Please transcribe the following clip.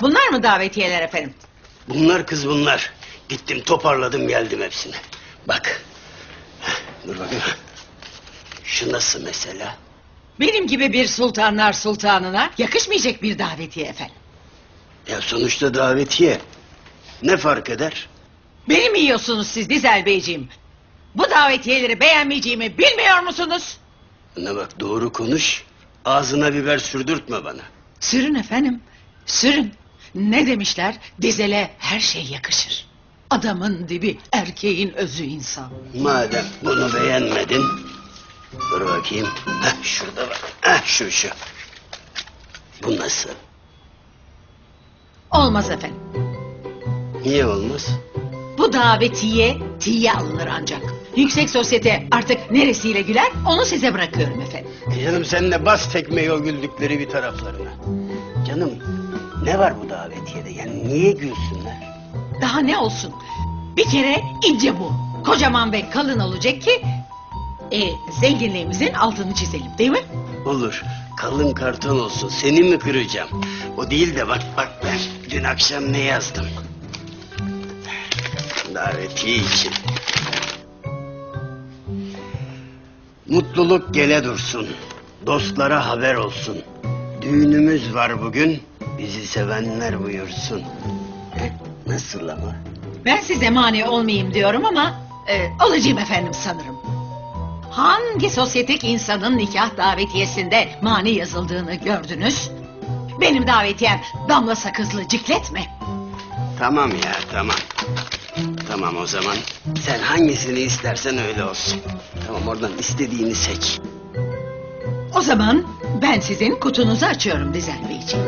Bunlar mı davetiyeler efendim? Bunlar kız bunlar. Gittim toparladım geldim hepsini. Bak. Dur bakayım. Şu nasıl mesela? Benim gibi bir sultanlar sultanına yakışmayacak bir davetiye efendim. Ya sonuçta davetiye. Ne fark eder? Beni mi yiyorsunuz siz Dizel Beyciğim? Bu davetiyeleri beğenmeyeceğimi bilmiyor musunuz? Bana bak doğru konuş. Ağzına biber sürdürtme bana. Sürün efendim, sürün. Ne demişler? Dizele her şey yakışır. Adamın dibi, erkeğin özü insan. Madem bunu beğenmedin. Dur bakayım. Heh, şurada bak. Heh, şu şu. Bu nasıl? Olmaz efendim. Niye olmaz? Bu davetiye tiye alınır ancak. Yüksek sosyete artık neresiyle güler onu size bırakıyorum efendim. E canım sen de bas tekmeyi o güldükleri bir taraflarına. Canım ne var bu davetiyede? Yani niye gülsünler? Daha ne olsun? Bir kere ince bu. Kocaman ve kalın olacak ki... E, zenginliğimizin altını çizelim değil mi? Olur. Kalın karton olsun. Seni mi kıracağım? O değil de bak bak ben dün akşam ne yazdım? Davetiye için. Mutluluk gele dursun. Dostlara haber olsun. Düğünümüz var bugün. Bizi sevenler buyursun. Heh, Nasıl ama? Ben size mani olmayayım diyorum ama... E, olacağım efendim sanırım. Hangi sosyetik insanın nikah davetiyesinde mani yazıldığını gördünüz? Benim davetiyem damla sakızlı ciklet mi? Tamam ya tamam. Tamam o zaman. Sen hangisini istersen öyle olsun. Tamam oradan istediğini seç. O zaman ben sizin kutunuzu açıyorum Dizel Beyciğim.